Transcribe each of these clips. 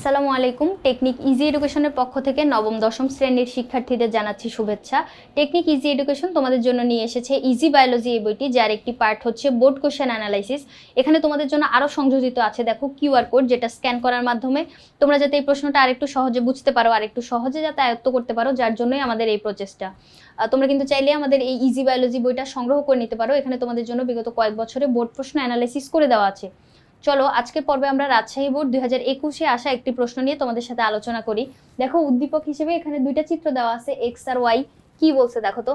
আসসালামু আলাইকুম। Technique easy এডুকেশনের পক্ষ থেকে নবম, দশম শ্রেণির শিক্ষার্থীদের জানাচ্ছি শুভেচ্ছা। টেকনিক ইজি এডুকেশন তোমাদের জন্য নিয়ে এসেছে ইজি বায়োলজি এই বইটি, যার একটি পার্ট হচ্ছে বোর্ড কোশ্চেন অ্যানালাইসিস। এখানে তোমাদের জন্য আরও সংযোজিত আছে, দেখো কিউআর কোড যেটা স্ক্যান করার মাধ্যমে। তোমরা যাতে এই প্রশ্নটা আরেকটু সহজে বুঝতে পারো, আরেকটু সহজে যাতে আয়ত্ত করতে পারো, যার জন্যই আমাদের এই প্রচেষ্টা। তোমরা কিন্তু চাইলে আমাদের এই ইজি বায়োলজি বইটা সংগ্রহ করে নিতে পারো। এখানে তোমাদের জন্য বিগত কয়েক বছরে বোর্ড প্রশ্ন অ্যানালাইসিস করে দেওয়া আছে। চলো, আজকের পর্বে আমরা রাজশাহী বোর্ড দুই হাজার একুশে আসা একটি প্রশ্ন নিয়ে তোমাদের সাথে আলোচনা করি। দেখো, উদ্দীপক হিসেবে এখানে দুইটা চিত্র দেওয়া আছে এক্স আর ওয়াই কি বলছে দেখো তো?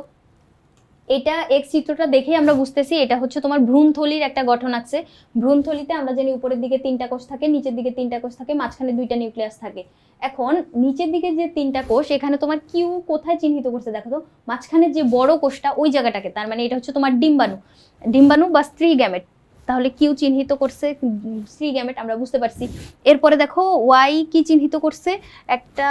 এটা এক্স চিত্রটা দেখেই আমরা বুঝতেছি, এটা হচ্ছে তোমার ভ্রূণথলির একটা গঠন আছে। ভ্রূণথলিতে আমরা জানি উপরের দিকে তিনটা কোষ থাকে, নিচের দিকে তিনটা কোষ থাকে, মাঝখানে দুইটা নিউক্লিয়াস থাকে। এখন নিচের দিকে যে তিনটা কোষ, এখানে তোমার কিউ কোথায় চিহ্নিত করছে দেখো তো? মাঝখানে যে বড় কোষটা ওই জায়গাটাকে, তার মানে এটা হচ্ছে তোমার ডিম্বাণু। ডিম্বাণু বা স্ত্রী গ্যামেট তাহলে কিউ চিহ্নিত করছে সি গ্যামেট আমরা বুঝতে পারছি। এরপরে দেখো, ওয়াই কি চিহ্নিত করছে? একটা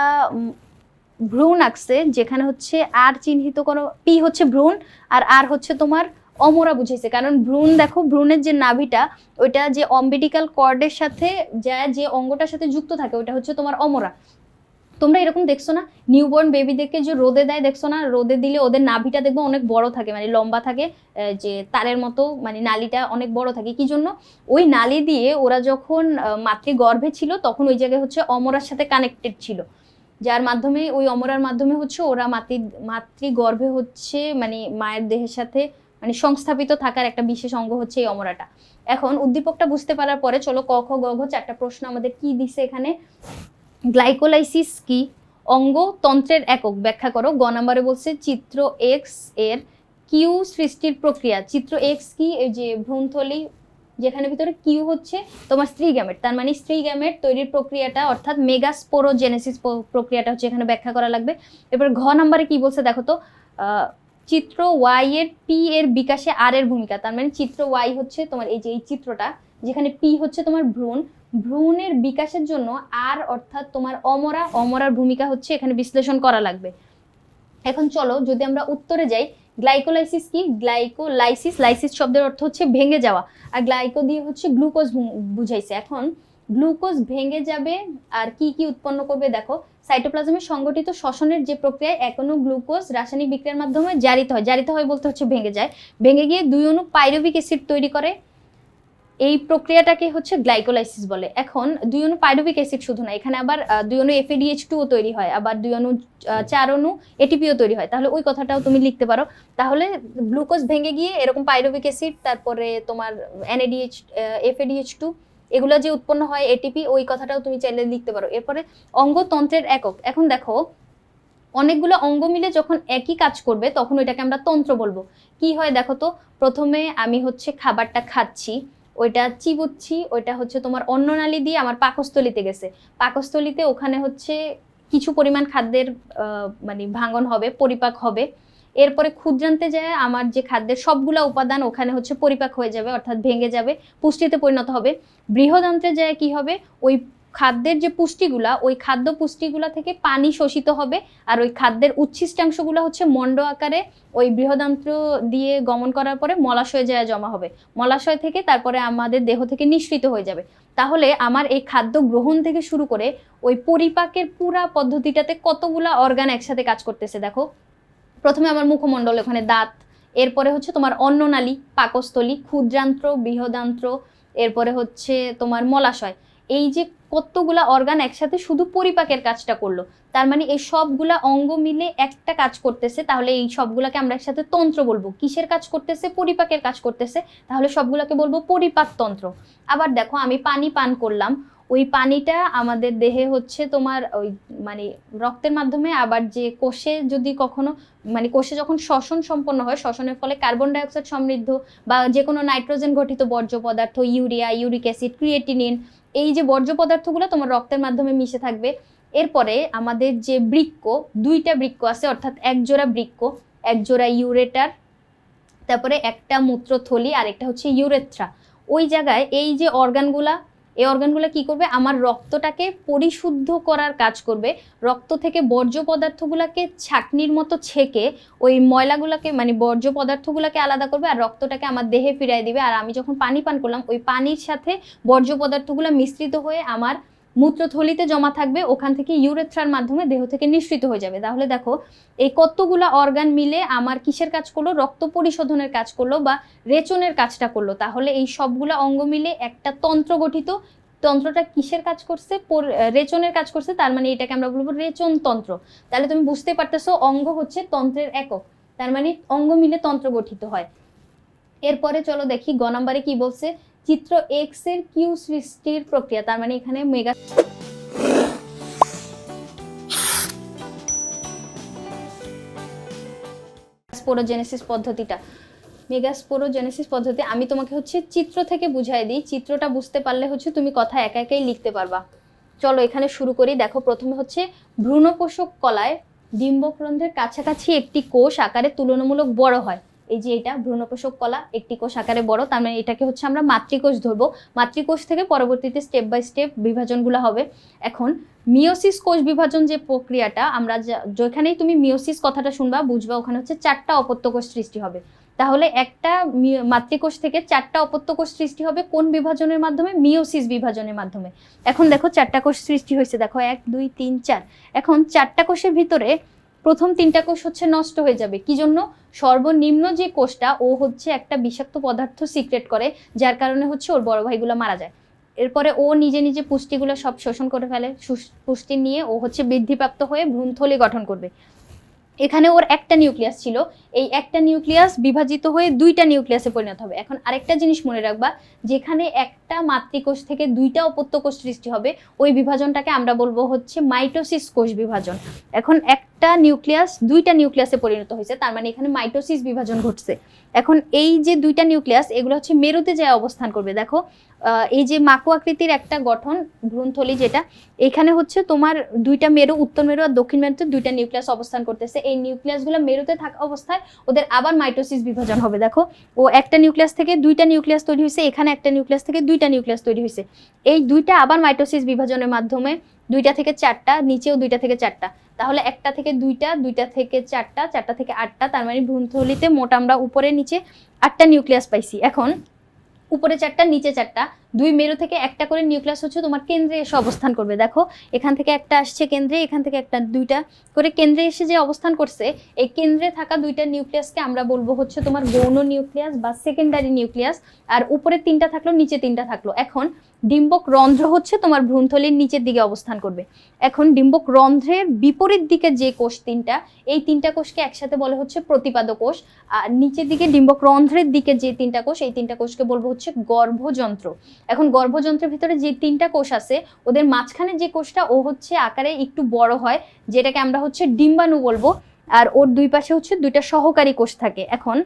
ভ্রূণ আঁকছে, যেখানে হচ্ছে আর চিহ্নিত কোনো পি হচ্ছে ভ্রূণ, আর আর হচ্ছে তোমার অমরা বুঝাইছে। কারণ ভ্রূণ দেখো, ভ্রূণের যে নাভিটা, ওইটা যে অম্বিটিক্যাল কর্ডের সাথে যা যে অঙ্গটার সাথে যুক্ত থাকে, ওইটা হচ্ছে তোমার অমরা। তোমরা এরকম দেখছ না? নিউ নিউবর্ন বেবিদেরকে যে রোদে দেয় দেখছ না? রোদে দিলে ওদের নাভিটা দেখব অনেক বড় থাকে মানে লম্বা থাকে যে তারের মতো মানে নালিটা অনেক বড় থাকে। কি জন্য? ওই নালি দিয়ে ওরা যখন মাতৃগর্ভে ছিল, তখন ওই জায়গায় হচ্ছে অমরার সাথে কানেক্টেড ছিল। যার মাধ্যমে, ওই অমরার মাধ্যমে হচ্ছে ওরা মাতৃ, মাতৃগর্ভে হচ্ছে মানে মায়ের দেহের সাথে মানে সংস্থাপিত থাকার একটা বিশেষ অঙ্গ হচ্ছে এই অমরাটা। এখন উদ্দীপকটা বুঝতে পারার পরে চলো ক, খ, গ, ঘ চারটা প্রশ্ন আমাদের কি দিছে এখানে? গ্লাইকোলাইসিস কি? অঙ্গ তন্ত্রের একক। ব্যাখ্যা করো। গ নাম্বারে বলছে চিত্র এক্সের কিউ সৃষ্টির প্রক্রিয়া। চিত্র এক্স কি? যে ভ্রূণথলি, যেখানে ভিতরে কিউ হচ্ছে, তোমার স্ত্রী গ্যামেট। তার মানে স্ত্রী গ্যামেট তৈরির প্রক্রিয়াটা, অর্থাৎ মেগাস্পোরোজেনেসিস প্রক্রিয়াটা হচ্ছে এখানে ব্যাখ্যা করা লাগবে। এবার ঘ নাম্বারে কি বলছে দেখো তো? চিত্র ওয়াই এর পি এর বিকাশে আর এর ভূমিকা। তার মানে চিত্র ওয়াই হচ্ছে তোমার এই যে এই চিত্রটা, যেখানে পি হচ্ছে তোমার ভ্রূণ ভ্রূণের বিকাশের জন্য আর অর্থাৎ তোমার অমরা, অমরার ভূমিকা হচ্ছে এখানে বিশ্লেষণ করা লাগবে। এখন চলো, যদি আমরা উত্তরে যাই, গ্লাইকোলাইসিস কি? গ্লাইকোলাইসিস, লাইসিস শব্দের অর্থ হচ্ছে ভেঙে যাওয়া। আর গ্লাইকো দিয়ে হচ্ছে গ্লুকোজ বুঝাইছে। এখন গ্লুকোজ ভেঙে যাবে আর কি কি উৎপন্ন করবে দেখো, সাইটোপ্লাজমে সংগঠিত শ্বসনের যে প্রক্রিয়ায় অণু গ্লুকোজ রাসায়নিক বিক্রিয়ার মাধ্যমে জারিত হয় জারিত হয় বলতে হচ্ছে ভেঙে যায়। ভেঙে গিয়ে দুই অণু পাইরুভিক অ্যাসিড তৈরি করে। এই প্রক্রিয়াটাকে হচ্ছে গ্লাইকোলাইসিস বলে। এখন দুই অনু পাইরুভিক অ্যাসিড শুধু না, এখানে আবার দুই অণু এফএডিএইচ টুও তৈরি হয়, আবার দুই অনু চার অণু এটিপিও তৈরি হয়। তাহলে ওই কথাটাও তুমি লিখতে পারো। তাহলে গ্লুকোজ ভেঙে গিয়ে এরকম পাইরুভিক অ্যাসিড, তারপরে তোমার এনএডিএইচ এফএডিএইচ টু এগুলো যে উৎপন্ন হয় এটিপি, ওই কথাটাও তুমি চাইলে লিখতে পারো। এরপরে অঙ্গতন্ত্রের একক। এখন দেখো, অনেকগুলো অঙ্গ মিলে যখন একই কাজ করবে, তখন ওইটাকে আমরা তন্ত্র বলব। কি হয় দেখো তো? প্রথমে আমি হচ্ছে খাবারটা খাচ্ছি ওইটা চিবুচ্ছি, ওইটা হচ্ছে তোমার অন্ননালী দিয়ে আমার পাকস্থলিতে গেছে। পাকস্থলিতে ওখানে হচ্ছে কিছু পরিমাণ খাদ্যের মানে ভাঙন হবে, পরিপাক হবে। এরপরে ক্ষুদ্রান্তে যায় আমার যে খাদ্যের সবগুলা উপাদান ওখানে হচ্ছে পরিপাক হয়ে যাবে, অর্থাৎ ভেঙে যাবে, পুষ্টিতে পরিণত হবে। বৃহদান্ত্রে যায় কি হবে? ওই খাদ্যের যে পুষ্টিগুলা, ওই খাদ্য পুষ্টিগুলা থেকে পানি শোষিত হবে আর ওই খাদ্যের উচ্ছিষ্টাংশগুলো হচ্ছে মণ্ড আকারে ওই বৃহদান্ত্র দিয়ে গমন করার পরে মলাশয়ে যায় জমা হবে। মলাশয় থেকে তারপরে আমাদের দেহ থেকে নিঃসৃত হয়ে যাবে। তাহলে আমার এই খাদ্য গ্রহণ থেকে শুরু করে ওই পরিপাকের পুরা পদ্ধতিটাতে কতগুলা অর্গান একসাথে কাজ করতেছে দেখো। প্রথমে আমার মুখমণ্ডল, ওখানে দাঁত, এরপরে হচ্ছে তোমার অন্ননালী, পাকস্থলী, ক্ষুদ্রান্ত্র, বৃহদান্ত্র, এরপরে হচ্ছে তোমার মলাশয়। এই যে কতগুলা অর্গান একসাথে শুধু পরিপাকের কাজটা করল? তার মানে এই সবগুলা অঙ্গ মিলে একটা কাজ করতেছে, তাহলে এই সবগুলাকে আমরা একসাথে তন্ত্র বলব। কিসের কাজ করতেছে? পরিপাকের কাজ করতেছে, তাহলে সবগুলাকে বলব পরিপাক তন্ত্র। আবার দেখো, আমি পানি পান করলাম, ওই পানিটা আমাদের দেহে হচ্ছে তোমার ওই মানে রক্তের মাধ্যমে, আবার যে কোষে যদি কখনো মানে কোষে যখন শ্বসন সম্পন্ন হয়, শ্বসনের ফলে কার্বন ডাইঅক্সাইড সমৃদ্ধ বা যে কোনো নাইট্রোজেন ঘটিত বর্জ্য পদার্থ ইউরিয়া ইউরিক অ্যাসিড ক্রিয়েটিনিন এই যে বর্জ্য পদার্থগুলো তোমার রক্তের মাধ্যমে মিশে থাকবে, এরপরে আমাদের যে বৃক্ক, দুইটা বৃক্ক আছে, অর্থাৎ এক জোড়া বৃক্ক, এক জোড়া ইউরেটার, তারপরে একটা মূত্রথলি আর একটা হচ্ছে ইউরেথ্রা। ওই জায়গায় এই যে অর্গানগুলা এই অর্গানগুলো কি করবে? আমার রক্তটাকে পরিশুদ্ধ করার কাজ করবে। রক্ত থেকে বর্জ্য পদার্থগুলোকে ছাকনির মতো ছেঁকে ওই ময়লাগুলোকে মানে বর্জ্য পদার্থগুলোকে আলাদা করবে আর রক্তটাকে আমার দেহে ফিরাই দিবে। আর আমি যখন পানি পান করলাম, ওই পানির সাথে বর্জ্য পদার্থগুলো মিশ্রিত হয়ে আমার মূত্রথলিতে জমা থাকবে, ওখান থেকে ইউরেথ্রার মাধ্যমে দেহ থেকে নিঃসৃত হয়ে যাবে। তাহলে দেখো, এই কতগুলা অর্গান মিলে আমার কিসের কাজ করল? রক্ত পরিশোধনের কাজ করল বা রেচনের কাজটা করল? তাহলে এই সবগুলা অঙ্গ মিলে একটা তন্ত্র গঠিত। তন্ত্রটা কিসের কাজ করছে? রেচনের কাজ করছে, তার মানে এটাকে আমরা বলব রেচন তন্ত্র। তাহলে তুমি বুঝতে পারতেছো, অঙ্গ হচ্ছে তন্ত্রের একক। তার মানে অঙ্গ মিলে তন্ত্র গঠিত হয়। এরপরে চলো দেখি, গ নাম্বারে কি বলছে? চিত্র এক্সের কিউ সৃষ্টির প্রক্রিয়া, তার মানে এখানে মেগা স্পোরোজেনেসিস পদ্ধতিটা। মেগাস্পোরোজেনেসিস পদ্ধতি, আমি তোমাকে হচ্ছে চিত্র থেকে বুঝাই দিই। চিত্রটা বুঝতে পারলে হচ্ছে তুমি কথা একা একাই লিখতে পারবা। চলো এখানে শুরু করি। দেখো, প্রথমে হচ্ছে ভ্রূণপোষক কলায় ডিম্বক্রন্থের কাছাকাছি একটি কোষ আকারে তুলনামূলক বড় হয়। এই যে এটা ভ্রূণপোষক কলা, একটি কোষ আকারে বড়, তার মানে এটাকে হচ্ছে আমরা মাতৃকোষ ধরবো। মাতৃকোষ থেকে পরবর্তীতে স্টেপ বাই স্টেপ বিভাজনগুলো হবে। এখন মিওসিস কোষ বিভাজন যে প্রক্রিয়াটা, আমরা যেখানেই তুমি মিওসিস কথাটা শুনবা, বুঝবা, ওখানে হচ্ছে চারটা অপত্য কোষ সৃষ্টি হবে। তাহলে একটা মাতৃকোষ থেকে চারটা অপত্য কোষ সৃষ্টি হবে কোন বিভাজনের মাধ্যমে? মিওসিস বিভাজনের মাধ্যমে। এখন দেখো চারটা কোষ সৃষ্টি হয়েছে। দেখো এক, দুই, তিন, চার। এখন চারটা কোষের ভিতরে প্রথম তিনটা কোষ হচ্ছে নষ্ট হয়ে যাবে। কি জন্য? সর্বনিম্ন যে কোষটা, ও হচ্ছে একটা বিষাক্ত পদার্থ সিক্রেট করে, যার কারণে হচ্ছে ওর বড় ভাইগুলো মারা যায়। এরপরে ও নিজে নিজে পুষ্টিগুলো সব শোষণ করে ফেলে। পুষ্টি নিয়ে ও হচ্ছে বৃদ্ধিপ্রাপ্ত হয়ে ভ্রূণথলি গঠন করবে। এখানে ওর একটা নিউক্লিয়াস ছিল। এই একটা নিউক্লিয়াস বিভাজিত হয়ে দুইটা নিউক্লিয়াসে পরিণত হবে। এখন আরেকটা জিনিস মনে রাখবা, যেখানে একটা মাতৃকোষ থেকে দুইটা অপত্য কোষ সৃষ্টি হবে, ওই বিভাজনটাকে আমরা বলব হচ্ছে মাইটোসিস কোষ বিভাজন। এখন একটা নিউক্লিয়াস, দুইটা নিউক্লিয়াসে পরিণত হয়েছে। তার মানে এখানে মাইটোসিস বিভাজন ঘটছে। এখন এই যে দুইটা নিউক্লিয়াস, এগুলো হচ্ছে মেরুতে যায় অবস্থান করবে। দেখো এই যে মাকু আকৃতির একটা গঠন ভ্রূণথলি যেটা, এখানে হচ্ছে তোমার দুইটা মেরু, উত্তর মেরু আর দক্ষিণ মেরুতে দুইটা নিউক্লিয়াস অবস্থান করতেছে। এই নিউক্লিয়াসগুলো মেরুতে থাকা অবস্থায় ওদের আবার মাইটোসিস বিভাজন হবে। দেখো, ও একটা নিউক্লিয়াস থেকে দুইটা নিউক্লিয়াস তৈরি হয়েছে, এখানে একটা নিউক্লিয়াস থেকে দুইটা নিউক্লিয়াস তৈরি হয়েছে। এই দুইটা আবার মাইটোসিস বিভাজনের মাধ্যমে দুইটা থেকে চারটা, নিচেও দুইটা থেকে চারটা। তাহলে একটা থেকে দুইটা দুইটা থেকে চারটা চারটা থেকে আটটা, তার মানে ভ্রূণথলিতে মোট আমরা উপরে, নিচে আটটা নিউক্লিয়াস পাইছি। এখন উপরে চারটা, নিচে চারটা, দুই মেরু থেকে একটা করে নিউক্লিয়াস হচ্ছে তোমার কেন্দ্রে এসে অবস্থান করবে। দেখো, এখান থেকে একটা আসছে কেন্দ্রে, এখান থেকে একটা দুইটা করে কেন্দ্রে এসে যে অবস্থান করছে, এই কেন্দ্রে থাকা দুইটা নিউক্লিয়াসকে আমরা বলব হচ্ছে তোমার গৌণ নিউক্লিয়াস বা সেকেন্ডারি নিউক্লিয়াস। আর উপরে তিনটা থাকল, নিচে তিনটা থাকল। এখন ডিম্বক রন্ধ্র হচ্ছে তোমার ভ্রূণথলির নিচের দিকে অবস্থান করবে। এখন ডিম্বক রন্ধ্রের বিপরীত দিকে যে কোষ তিনটা, এই তিনটা কোষকে একসাথে বলে হচ্ছে প্রতিপাদ কোষ। আর নিচের দিকে ডিম্বক রন্ধ্রের দিকে যে তিনটা কোষ, এই তিনটা কোষকে বলব হচ্ছে গর্ভযন্ত্র। এখন গর্ভযন্ত্রের ভিতরে যে তিনটা কোষ আছে, ওদের মাঝখানে যে কোষটা, ও হচ্ছে আকারে একটু বড় হয়, যেটাকে আমরা হচ্ছে ডিম্বাণু বলব। আর ওর দুই পাশে হচ্ছে দুইটা সহকারী কোষ থাকে। এখন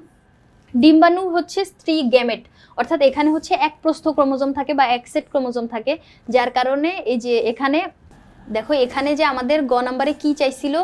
ডিম্বাণু হচ্ছে স্ত্রী গ্যামেট অর্থাৎ এখানে হচ্ছে এক প্রস্থ ক্রোমোজোম থাকে বা এক সেট ক্রোমোজোম থাকে, যার কারণে এই যে এখানে, দেখো এখানে যে আমাদের গ নাম্বারে কি চাইছিল?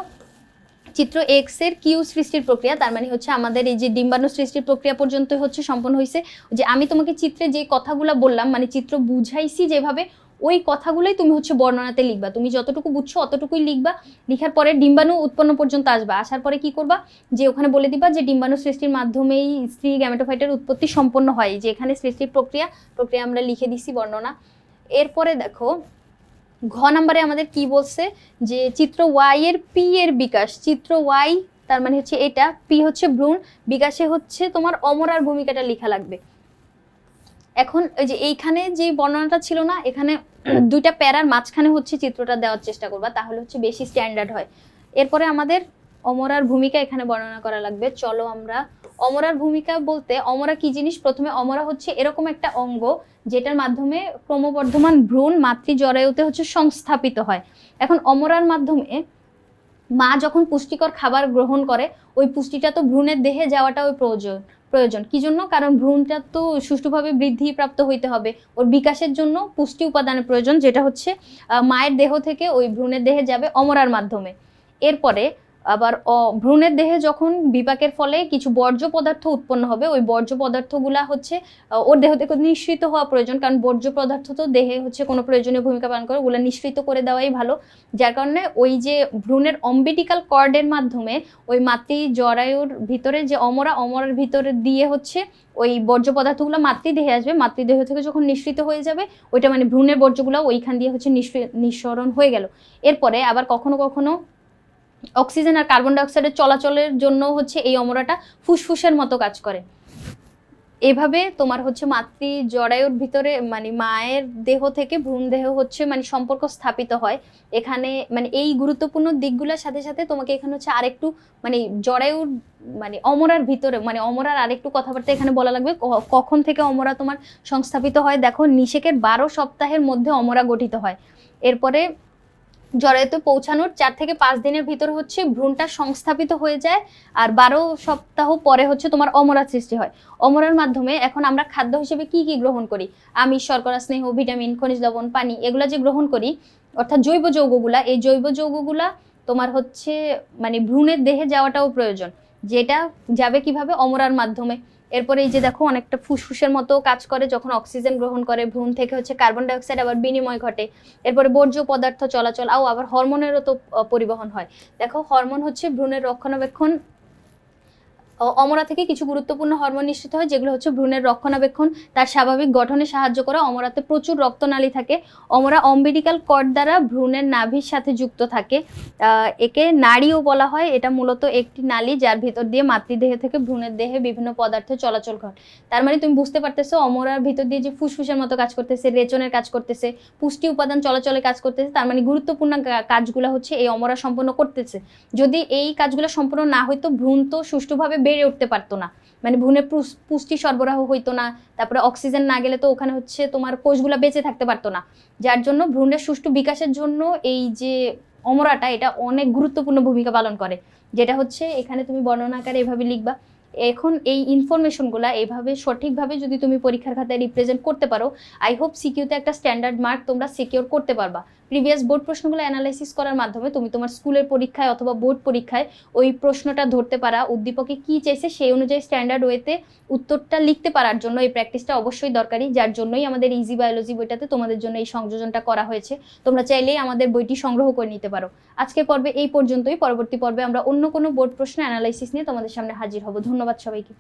চিত্র এক্সের কিউ সৃষ্টির প্রক্রিয়া, তার মানে হচ্ছে আমাদের এই যে ডিম্বাণু সৃষ্টির প্রক্রিয়া পর্যন্ত হচ্ছে সম্পন্ন হয়েছে যে আমি তোমাকে চিত্রে যে কথাগুলো বললাম মানে চিত্র বুঝাইছি যেভাবে ওই কথাগুলোই তুমি হচ্ছে বর্ণনাতে লিখবা। তুমি যতটুকু বুঝছ অতটুকুই লিখবা। লিখার পরে ডিম্বাণু উৎপন্ন পর্যন্ত আসবা। আসার পরে কি করবা? যে ওখানে বলে দিবা যে ডিম্বাণু সৃষ্টির মাধ্যমেই স্ত্রী গ্যামেটোফাইটের উৎপত্তি সম্পন্ন হয়। যে এখানে সৃষ্টির প্রক্রিয়া প্রক্রিয়া আমরা লিখে দিছি বর্ণনা। এরপরে দেখো, ঘ নাম্বারে আমাদের কি বলছে? যে চিত্র ওয়াই এর পি এর বিকাশ। চিত্র ওয়াই তার মানে হচ্ছে এটা। পি হচ্ছে ভ্রূণ। বিকাশে হচ্ছে তোমার অমরার ভূমিকাটা লেখা লাগবে। এখন ওই যে এইখানে যে বর্ণনাটা ছিল না, এখানে দুইটা প্যারার মাঝখানে হচ্ছে চিত্রটা দেওয়ার চেষ্টা করবা, তাহলে হচ্ছে বেশি স্ট্যান্ডার্ড হয়। এরপরে আমাদের অমরার ভূমিকা এখানে বর্ণনা করা লাগবে। চলো আমরা অমরার ভূমিকা বলতে, অমরা কি জিনিস? প্রথমে অমরা হচ্ছে এরকম একটা অঙ্গ, যেটার মাধ্যমে ক্রমবর্ধমান ভ্রূণ মাতৃ জরায়ুতে হচ্ছে সংস্থাপিত হয়। এখন অমরার মাধ্যমে মা যখন পুষ্টিকর খাবার গ্রহণ করে, ওই পুষ্টিটা তো ভ্রূণের দেহে যাওয়াটা ওই প্রয়োজন প্রয়োজন। কি জন্য? কারণ ভ্রূণটা তো সুষ্ঠুভাবে বৃদ্ধি প্রাপ্ত হইতে হবে। ওর বিকাশের জন্য পুষ্টি উপাদানের প্রয়োজন, যেটা হচ্ছে মায়ের দেহ থেকে ওই ভ্রূণের দেহে যাবে অমরার মাধ্যমে। এরপরে আবার ভ্রূণের দেহে যখন বিপাকের ফলে কিছু বর্জ্য পদার্থ উৎপন্ন হবে, ওই বর্জ্য পদার্থগুলা হচ্ছে ওর দেহ থেকে নিঃসৃত হওয়া প্রয়োজন। কারণ বর্জ্য পদার্থ তো দেহে হচ্ছে কোনো প্রয়োজনীয় ভূমিকা পালন করে, ওগুলো নিঃসৃত করে দেওয়াই ভালো। যার কারণে ওই যে ভ্রূণের অম্বিটিক্যাল কর্ডের মাধ্যমে ওই মাতৃ জরায়ুর ভিতরে যে অমরা, অমরার ভিতরে দিয়ে হচ্ছে ওই বর্জ্য পদার্থগুলো মাতৃদেহে আসবে। মাতৃদেহ থেকে যখন নিঃসৃত হয়ে যাবে, ওইটা মানে ভ্রূণের বর্জ্যগুলো ওইখান দিয়ে হচ্ছে নিঃসৃ- নিঃসরণ হয়ে গেল। এরপরে আবার কখনো কখনো অক্সিজেন আর কার্বন ডাইঅক্সাইডের চলাচলের জন্য হচ্ছে এই অমরাটা ফুসফুসের মতো কাজ করে। এভাবে তোমার হচ্ছে মাতৃ জরায়ুর ভিতরে মানে মায়ের দেহ থেকে ভ্রূণ দেহ হচ্ছে মানে সম্পর্ক স্থাপিত হয়। এখানে মানে এই গুরুত্বপূর্ণ দিকগুলোর সাথে সাথে তোমাকে এখানে হচ্ছে আরেকটু মানে জরায়ুর মানে অমরার ভিতরে মানে অমরার আরেকটু কথাবার্তা এখানে বলা লাগবে। কখন থেকে অমরা তোমার সংস্থাপিত হয়? দেখো, নিষেকের বারো সপ্তাহের মধ্যে অমরা গঠিত হয়। এরপরে জরায়ুতে পৌঁছানোর চার থেকে পাঁচ দিনের ভিতর হচ্ছে ভ্রূণটা সংস্থাপিত হয়ে যায় আর বারো সপ্তাহ পরে হচ্ছে তোমার অমরা সৃষ্টি হয়। অমরার মাধ্যমে এখন আমরা খাদ্য হিসেবে কি কি গ্রহণ করি? আমিষ, শর্করা, স্নেহ, ভিটামিন, খনিজ লবণ, পানি এগুলা যে গ্রহণ করি, অর্থাৎ জৈব যৌগগুলা, এই জৈব যৌগগুলা তোমার হচ্ছে মানে ভ্রূণের দেহে যাওয়াটাও প্রয়োজন। যেটা যাবে কীভাবে? অমরার মাধ্যমে। এরপরে এই যে দেখো, অনেকটা ফুসফুসের মতো কাজ করে যখন অক্সিজেন গ্রহণ করে, ভ্রূণ থেকে হচ্ছে কার্বন ডাইঅক্সাইড আবার বিনিময় ঘটে। এরপরে বর্জ্য পদার্থ চলাচল, আও আবার হরমোনেরও তো পরিবহন হয়। দেখো হরমোন হচ্ছে ভ্রূণের রক্ষণাবেক্ষণ অমরা থেকে কিছু গুরুত্বপূর্ণ হরমোন নিঃসৃত হয়, যেগুলো হচ্ছে ভ্রূণের রক্ষণাবেক্ষণ। তার স্বাভাবিক গঠনে সাহায্য করে। অমরাতে প্রচুর রক্তনালী থাকে। অমরা অম্বিলিকাল কর্ড দ্বারা ভ্রূণের নাভির সাথে যুক্ত থাকে। একে নাড়িও বলা হয়। এটা মূলত একটি নালী যার ভিতর দিয়ে মাতৃদেহ থেকে ভ্রূণের দেহে বিভিন্ন পদার্থ চলাচল করে। তার মানে তুমি বুঝতে পারতেছো, অমরার ভিতর দিয়ে যে ফুসফুসের মতো কাজ করতেছে, রেচনের কাজ করতেছে, পুষ্টি উপাদান চলাচলে কাজ করতেছে, তার মানে গুরুত্বপূর্ণ কাজগুলো হচ্ছে এই অমরা সম্পন্ন করতেছে। যদি এই কাজগুলো সম্পূর্ণ না হইতো ভ্রূণ তো সুষ্ঠুভাবে বেড়ে উঠতে পারতো না। মানে ভ্রূণের পুস- পুষ্টি সরবরাহ হইতো না, তারপরে অক্সিজেন না গেলে তো ওখানে হচ্ছে তোমার কোষগুলো বেঁচে থাকতে পারতো না। যার জন্য ভ্রূণের সুষ্ঠু বিকাশের জন্য এই যে অমরাটা, এটা অনেক গুরুত্বপূর্ণ ভূমিকা পালন করে। যেটা হচ্ছে, এখানে তুমি বর্ণনা আকারে এভাবে লিখবা, এখন এই ইনফরমেশনগুলো এইভাবে সঠিকভাবে যদি তুমি পরীক্ষার খাতায় রিপ্রেজেন্ট করতে পারো আই হোপ সিকিউতে একটা স্ট্যান্ডার্ড মার্ক তোমরা সিকিউর করতে পারবা। প্রিভিয়াস বোর্ড প্রশ্নগুলো অ্যানালাইসিস করার মাধ্যমে তুমি তোমার স্কুলের পরীক্ষায় অথবা বোর্ড পরীক্ষায় ওই প্রশ্নটা ধরতে পারা। উদ্দীপকে কি চাইছে সেই অনুযায়ী স্ট্যান্ডার্ড ওয়েতে উত্তরটা লিখতে পারার জন্য এই প্র্যাকটিসটা অবশ্যই দরকারি, যার জন্যই আমাদের ইজি বায়োলজি বইটাতে তোমাদের জন্য এই সংযোজনটা করা হয়েছে। তোমরা চাইলেই আমাদের বইটি সংগ্রহ করে নিতে পারো। আজকের পর্বে এই পর্যন্তই। পরবর্তী পর্বে আমরা অন্য কোনো বোর্ড প্রশ্ন অ্যানালাইসিস নিয়ে তোমাদের সামনে হাজির হব। ধন্যবাদ সবাইকে।